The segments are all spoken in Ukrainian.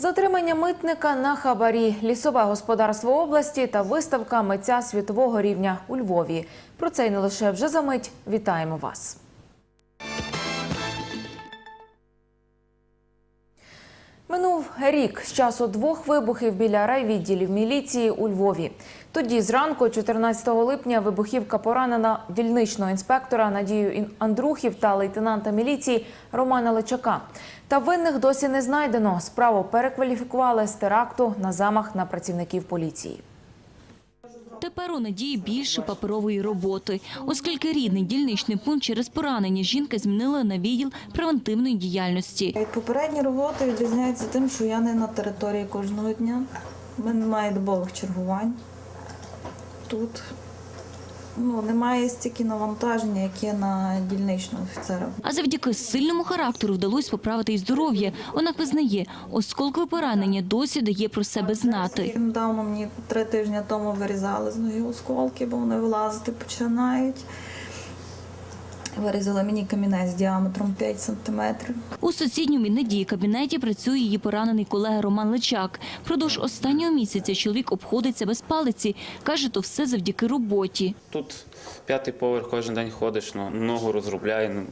Затримання митника на хабарі, лісове господарство області та виставка митця світового рівня у Львові. Про це й не лише вже за мить. Вітаємо вас. Минув рік з часу двох вибухів біля райвідділів міліції у Львові. Тоді зранку, 14 липня, вибухівка поранена дільничного інспектора Надію Андрухів та лейтенанта міліції Романа Личака. Та винних досі не знайдено. Справу перекваліфікували з теракту на замах на працівників поліції. Тепер у Надії більше паперової роботи, оскільки рідний дільничний пункт через поранення жінка змінила на відділ превентивної діяльності. Від попередньої роботи відрізняється тим, що я не на території кожного дня. У мене немає добових чергувань. Тут ну, немає стільки навантаження, як є на дільничного офіцера. А завдяки сильному характеру вдалося поправити і здоров'я. Вона визнає, осколкове поранення досі дає про себе знати. Недавно мені три тижні тому вирізали з ноги осколки, бо вони вилазити починають. Вирізали мені камінець діаметром 5 сантиметрів. У сусідньому від кабінеті працює її поранений колега Роман Личак. Продовж останнього місяця чоловік обходиться без палиці. Каже, то все завдяки роботі. Тут п'ятий поверх кожен день ходиш, ну, ногу розробляє, ну,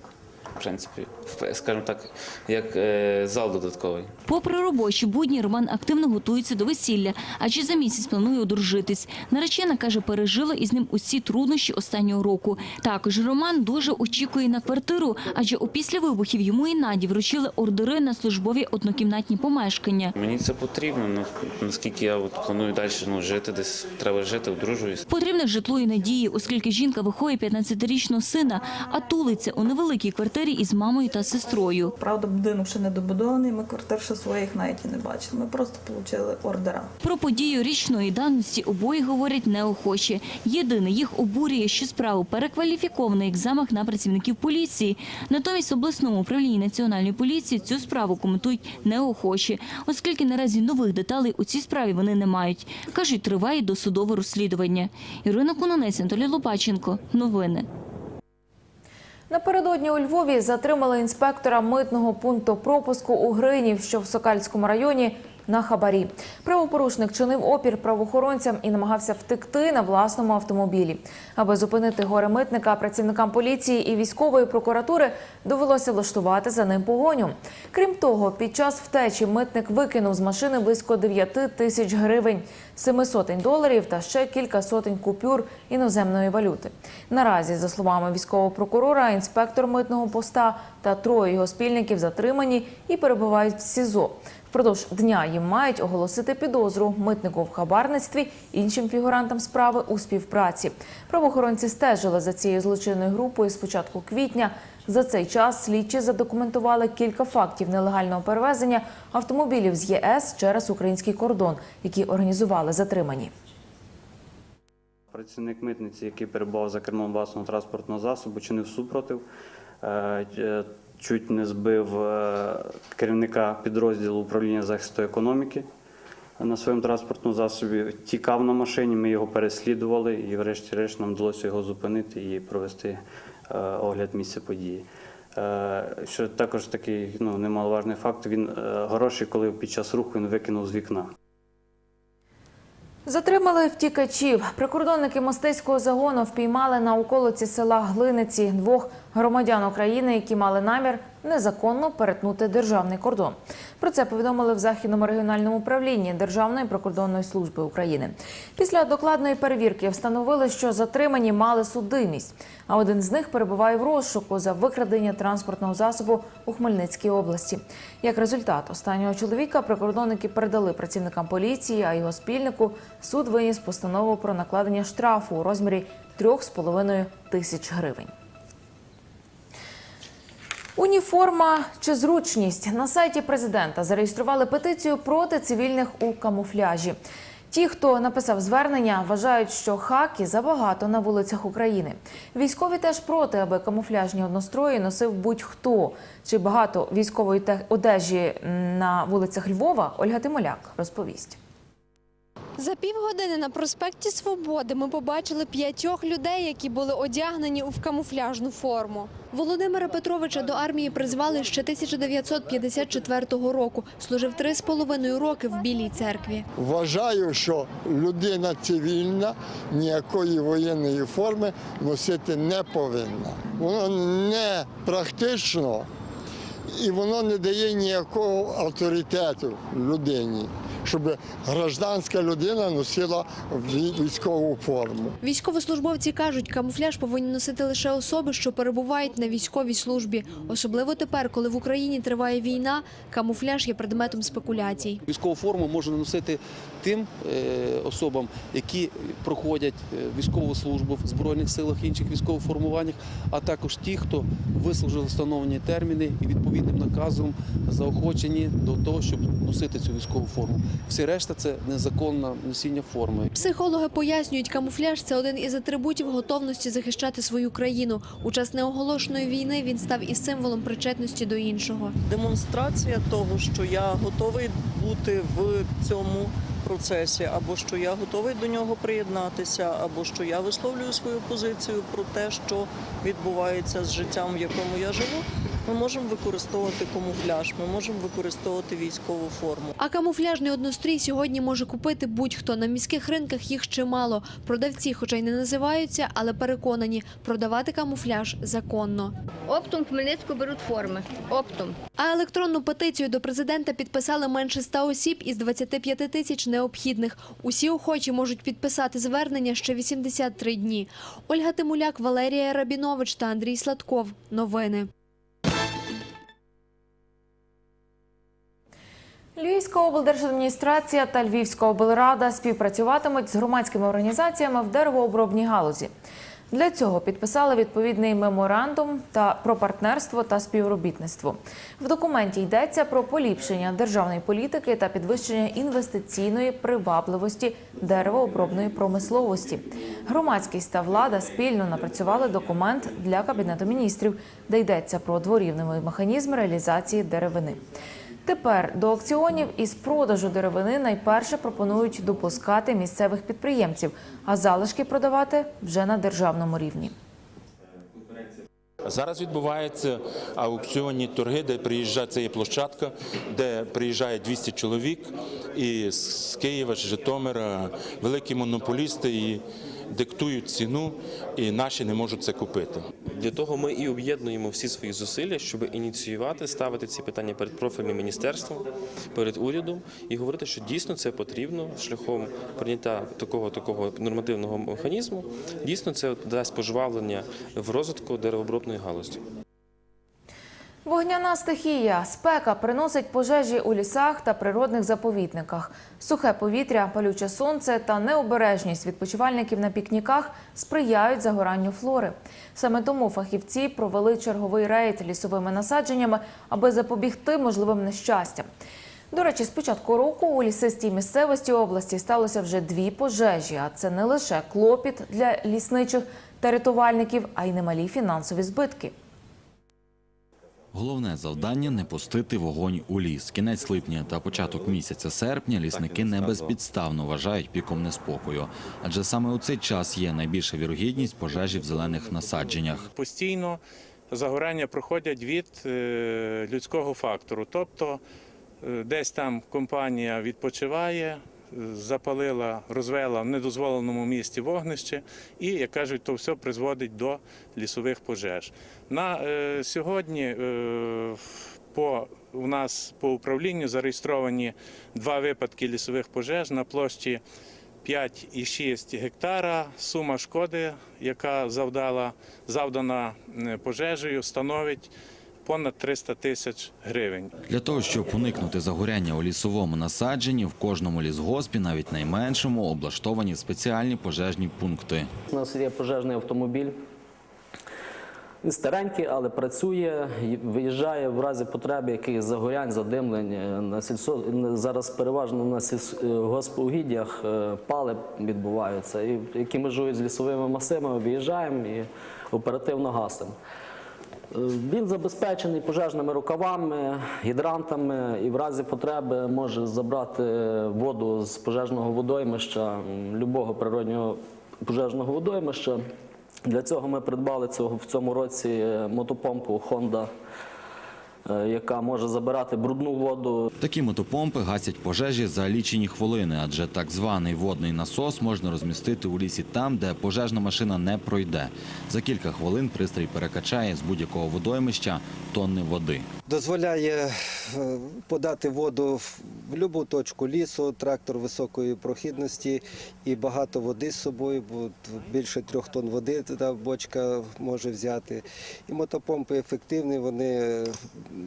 в принципі, скажімо так, як е, зал додатковий. Попри робочі будні, Роман активно готується до весілля, адже за місяць планує одружитись. Наречена каже, пережила із ним усі труднощі останнього року. Також Роман дуже очікує на квартиру, адже опісля вибухів йому і Наді вручили ордери на службові однокімнатні помешкання. Мені це потрібно, ну, наскільки я от планую далі ну, жити, десь треба жити, одружуюсь. Потрібне житло і надії, оскільки жінка виховує 15-річного сина, а тулиться у невеликій квартирі із мамою та сестрою. Правда, будинок ще не добудований, ми квартир ще своїх навіть і не бачили. Ми просто отримали ордера. Про подію річної давності обоє говорять неохоче. Єдине їх обурює, що справу перекваліфіковано як замах на працівників поліції. Натомість обласному управлінні національної поліції цю справу коментують неохоче, оскільки наразі нових деталей у цій справі вони не мають. кажуть, триває досудове розслідування. Ірина Кононець, Анатолій Лопаченко. Новини. Напередодні у Львові затримали інспектора митного пункту пропуску у Гринів, що в Сокальському районі, на хабарі. Правопорушник чинив опір правоохоронцям і намагався втекти на власному автомобілі. Аби зупинити горе митника, працівникам поліції і військової прокуратури довелося влаштувати за ним погоню. Крім того, під час втечі митник викинув з машини близько 9 тисяч гривень, 7 сотень доларів та ще кілька сотень купюр іноземної валюти. Наразі, за словами військового прокурора, інспектор митного поста та троє його спільників затримані і перебувають в СІЗО. Впродовж дня їм мають оголосити підозру митнику в хабарництві, іншим фігурантам справи у співпраці. Правоохоронці стежили за цією злочинною групою з початку квітня. За цей час слідчі задокументували кілька фактів нелегального перевезення автомобілів з ЄС через український кордон, які організували затримані. Працівник митниці, який перебував за кермом власного транспортного засобу, чинив супротив, е, е, чуть не збив е, керівника підрозділу управління захисту економіки на своєму транспортному засобі. Тікав на машині, ми його переслідували і, врешті-решт, нам вдалося його зупинити і провести огляд місця події. Е, Що також такий ну, немаловажний факт. Він е, гроші, коли під час руху він викинув з вікна. Затримали втікачів. Прикордонники мостиського загону впіймали на околиці села Глиниці двох громадян України, які мали намір незаконно перетнути державний кордон. Про це повідомили в західному регіональному управлінні Державної прикордонної служби України. Після докладної перевірки встановили, що затримані мали судимість, а один з них перебуває в розшуку за викрадення транспортного засобу у Хмельницькій області. Як результат, останнього чоловіка прикордонники передали працівникам поліції, а його спільнику суд виніс постанову про накладення штрафу у розмірі 3,5 тисяч гривень. Уніформа чи зручність на сайті президента зареєстрували петицію проти цивільних у камуфляжі. Ті, хто написав звернення, вважають, що хаки забагато на вулицях України. Військові теж проти, аби камуфляжні однострої носив будь-хто. Чи багато військової одежі на вулицях Львова? Ольга Тимоляк розповість. За півгодини на проспекті Свободи ми побачили п'ятьох людей, які були одягнені у камуфляжну форму. Володимира Петровича до армії призвали ще 1954 року. Служив три з половиною роки в Білій церкві. Вважаю, що людина цивільна ніякої воєнної форми носити не повинна. Воно не практично і воно не дає ніякого авторитету людині, щоб гражданська людина носила військову форму. Військовослужбовці кажуть, камуфляж повинні носити лише особи, що перебувають на військовій службі. Особливо тепер, коли в Україні триває війна, камуфляж є предметом спекуляцій. Військову форму можна носити тим е, особам, які проходять е, військову службу в Збройних силах інших військових формуваннях, а також ті, хто вислужили встановлені терміни і відповідним наказом заохочені до того, щоб носити цю військову форму. Всі решта це незаконне носіння форми. Психологи пояснюють, камуфляж це один із атрибутів готовності захищати свою країну. У час неоголошеної війни він став із символом причетності до іншого. демонстрація того, що я готовий бути в цьому процесі, або що я готовий до нього приєднатися, або що я висловлюю свою позицію про те, що відбувається з життям, в якому я живу. Ми можемо використовувати камуфляж, ми можемо використовувати військову форму. А камуфляжний однострій сьогодні може купити будь-хто. На міських ринках їх чимало. Продавці, хоча й не називаються, але переконані, продавати камуфляж законно. Оптом в Хмельницьку беруть форми. Оптом. А електронну петицію до президента підписали менше 100 осіб із 25 тисяч необхідних. Усі охочі можуть підписати звернення ще 83 дні. Ольга Тимуляк, Валерія Рабінович та Андрій Сладков. Новини. Львівська облдержадміністрація та Львівська облрада співпрацюватимуть з громадськими організаціями в деревообробній галузі. Для цього підписали відповідний меморандум та про партнерство та співробітництво. В документі йдеться про поліпшення державної політики та підвищення інвестиційної привабливості деревообробної промисловості. Громадськість та влада спільно напрацювали документ для кабінету міністрів, де йдеться про дворівневий механізм реалізації деревини. Тепер до аукціонів із продажу деревини найперше пропонують допускати місцевих підприємців, а залишки продавати вже на державному рівні. Зараз відбуваються аукціонні торги, де приїжджає це площадка, де приїжджає 200 чоловік і з Києва, Житомира, великі монополісти і диктують ціну, і наші не можуть це купити. Для того ми і об'єднуємо всі свої зусилля, щоб ініціювати, ставити ці питання перед профільним міністерством, перед урядом і говорити, що дійсно це потрібно шляхом прийняття такого такого нормативного механізму. Дійсно, це дасть пожвавлення в розвитку деревообробної галузі. Вогняна стихія, спека приносить пожежі у лісах та природних заповідниках. Сухе повітря, палюче сонце та необережність відпочивальників на пікніках сприяють загоранню флори. Саме тому фахівці провели черговий рейд лісовими насадженнями, аби запобігти можливим нещастям. До речі, з початку року у лісистій місцевості області сталося вже дві пожежі. А це не лише клопіт для лісничих та рятувальників, а й немалі фінансові збитки. Головне завдання не пустити вогонь у ліс. Кінець липня та початок місяця серпня лісники не безпідставно вважають піком неспокою, адже саме у цей час є найбільша вірогідність пожежі в зелених насадженнях. Постійно загорання проходять від е, людського фактору. Тобто е, десь там компанія відпочиває, запалила, розвела в недозволеному місці вогнище, і, як кажуть, то все призводить до лісових пожеж. На е, сьогодні е, по у нас по управлінню зареєстровані два випадки лісових пожеж на площі 5,6 гектара. Сума шкоди, яка завдала завдана е, пожежею, становить понад 300 тисяч гривень. Для того, щоб уникнути загоряння у лісовому насадженні, в кожному лісгоспі, навіть найменшому, облаштовані спеціальні пожежні пункти. У нас є пожежний автомобіль. Він старенький, але працює, виїжджає в разі потреби якихось загорянь, задимлень. е, На сільсо... Зараз переважно на сільгоспугіддях е, пали відбуваються, і які межують з лісовими масивами, виїжджаємо і оперативно гасимо. Е, Він забезпечений пожежними рукавами, гідрантами і в разі потреби може забрати воду з пожежного водоймища, любого природнього пожежного водоймища. Для цього ми придбали в цьому році е, мотопомпу Honda, яка може забирати брудну воду Такі мотопомпи гасять пожежі за лічені хвилини, адже так званий водний насос можна розмістити у лісі там, де пожежна машина не пройде. За кілька хвилин пристрій перекачає з будь-якого водоймища тонни води. Дозволяє е, подати воду в будь-яку точку лісу, трактор високої прохідності і багато води з собою, бо більше трьох тонн води та бочка може взяти. І мотопомпи ефективні, вони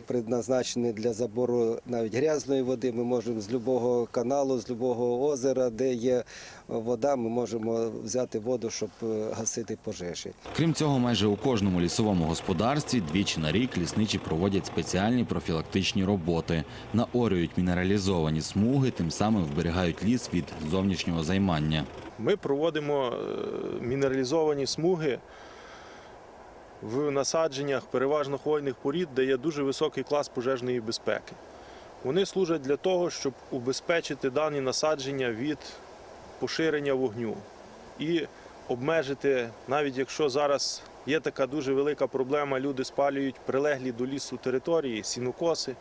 предназначені для забору навіть грязної води. Ми можемо з будь-якого каналу, з будь-якого озера, де є вода, ми можемо взяти воду, щоб е, гасити пожежі. Крім цього, майже у кожному лісовому господарстві двічі на рік лісничі проводять спеціальні профілактичні роботи, наорюють мінералізовані смуги, тим самим вберігають ліс від зовнішнього займання. Ми проводимо е, мінералізовані смуги в насадженнях переважно хвойних порід, де є дуже високий клас пожежної безпеки. Вони служать для того, щоб убезпечити дані насадження від поширення вогню і обмежити, навіть якщо зараз є така дуже велика проблема, люди спалюють прилеглі до лісу території, сінокоси,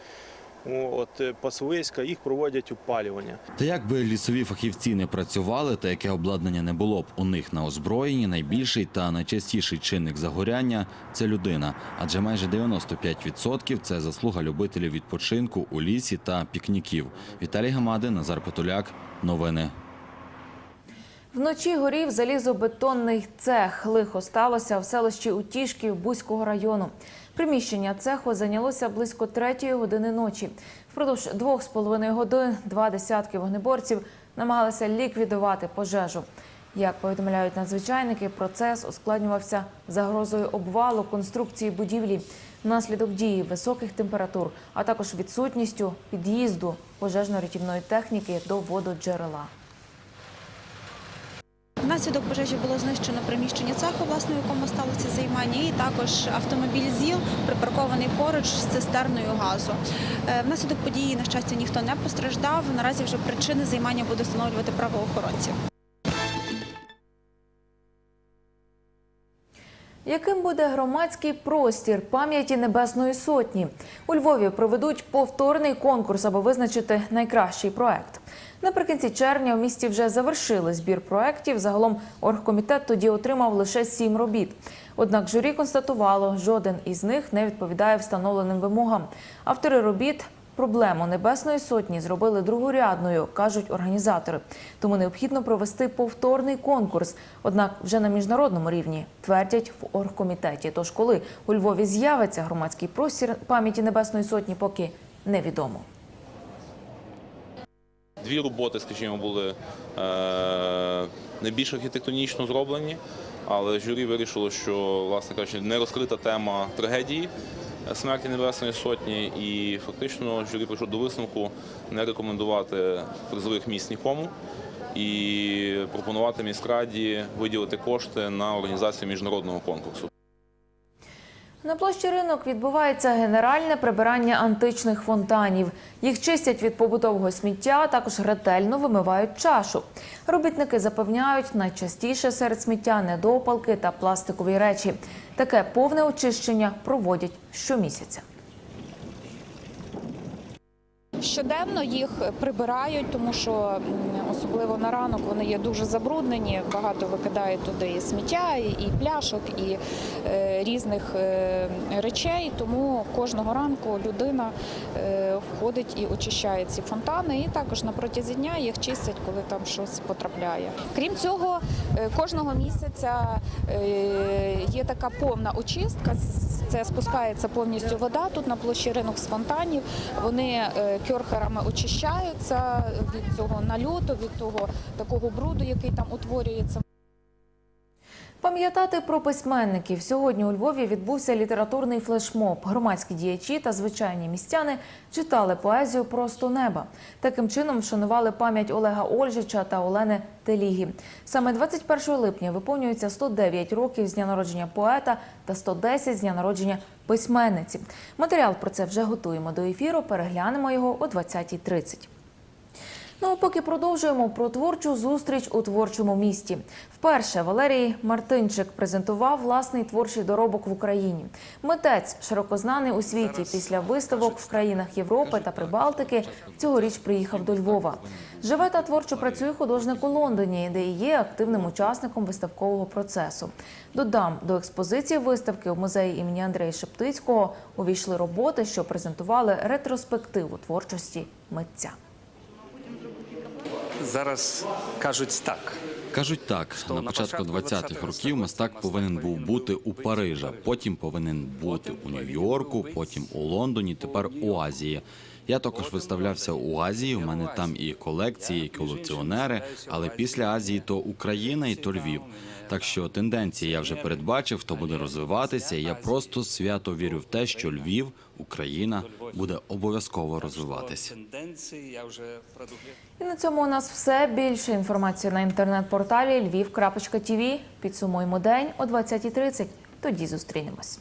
от, е, пасовиська, їх проводять опалювання. Та як би лісові фахівці не працювали, та яке обладнання не було б у них на озброєнні, найбільший та найчастіший чинник загоряння це людина. Адже майже 95% – це заслуга любителів відпочинку у лісі та пікніків. Віталій Гамади, Назар Потуляк. Новини. Вночі горів залізобетонний цех. Лихо сталося в селищі Утішків Бузького району. Приміщення цеху зайнялося близько третьої години ночі. Впродовж двох з половиною годин два десятки вогнеборців намагалися ліквідувати пожежу. Як повідомляють надзвичайники, процес ускладнювався загрозою обвалу конструкції будівлі внаслідок дії високих температур, а також відсутністю під'їзду пожежно-рятівної техніки до вододжерела. Внаслідок пожежі було знищено приміщення цеху, власне, в якому сталося займання, і також автомобіль ЗІЛ припаркований поруч з цистерною газу. Е, Внаслідок події, на щастя, ніхто не постраждав. Наразі вже причини займання буде встановлювати правоохоронці. Яким буде громадський простір пам'яті Небесної Сотні? У Львові проведуть повторний конкурс, аби визначити найкращий проект. Наприкінці червня в місті вже завершили збір проєктів. Загалом оргкомітет тоді отримав лише сім робіт. Однак журі констатувало, жоден із них не відповідає встановленим вимогам. Автори робіт Проблему Небесної Сотні зробили другорядною, кажуть організатори. Тому необхідно провести повторний конкурс. Однак вже на міжнародному рівні твердять в оргкомітеті. Тож, коли у Львові з'явиться громадський простір пам'яті Небесної Сотні, поки невідомо. Дві роботи, скажімо, були е, найбільш архітектонічно зроблені, але журі вирішило, що, власне кажучи, не розкрита тема трагедії смерті Небесної Сотні, і фактично журі прийшло до висновку не рекомендувати призових місць нікому і пропонувати міськраді виділити кошти на організацію міжнародного конкурсу. На площі ринок відбувається генеральне прибирання античних фонтанів. Їх чистять від побутового сміття, а також ретельно вимивають чашу. Робітники запевняють, найчастіше серед сміття недопалки та пластикові речі. Таке повне очищення проводять щомісяця. Щоденно їх прибирають, тому що особливо на ранок вони є дуже забруднені. Багато викидають туди і сміття, і- пляшок, і е, різних е, речей. Тому кожного ранку людина е, входить і очищає ці фонтани. І також на протязі дня їх чистять, коли там щось потрапляє. Крім цього, кожного місяця є така повна очистка. Це спускається повністю вода тут на площі ринок з фонтанів. Вони е, кьорхерами очищаються від цього нальоту, від того такого бруду, який там утворюється. Пам'ятати про письменників сьогодні у Львові відбувся літературний флешмоб. Громадські діячі та звичайні містяни читали поезію просто неба. Таким чином вшанували пам'ять Олега Ольжича та Олени Телігі. Саме 21 липня виповнюється 109 років з дня народження поета та 110 з дня народження письменниці. Матеріал про це вже готуємо до ефіру. Переглянемо його о 20.30. Ну а поки продовжуємо про творчу зустріч у творчому місті. Вперше Валерій Мартинчик презентував власний творчий доробок в Україні. Митець широкознаний у світі після виставок в країнах Європи та Прибалтики. Цьогоріч приїхав до Львова. Живе та творчо працює художник у Лондоні, де і є активним учасником виставкового процесу. Додам до експозиції виставки у музеї імені Андрея Шептицького увійшли роботи, що презентували ретроспективу творчості митця. Зараз кажуть так. Кажуть так, на початку 20-х років мастак повинен був бути у Парижа, потім повинен бути у Нью-Йорку, потім у Лондоні, тепер у Азії. Я також виставлявся у Азії. У мене там і колекції, і колекціонери. Але після Азії то Україна і то Львів. Так що тенденції я вже передбачив, хто буде розвиватися. і Я просто свято вірю в те, що Львів, Україна буде обов'язково розвиватися. Тенденції я вже продуглив. І на цьому у нас все. Більше інформації на інтернет-порталі Львів.тв. Підсумуємо день о 20.30. Тоді зустрінемось.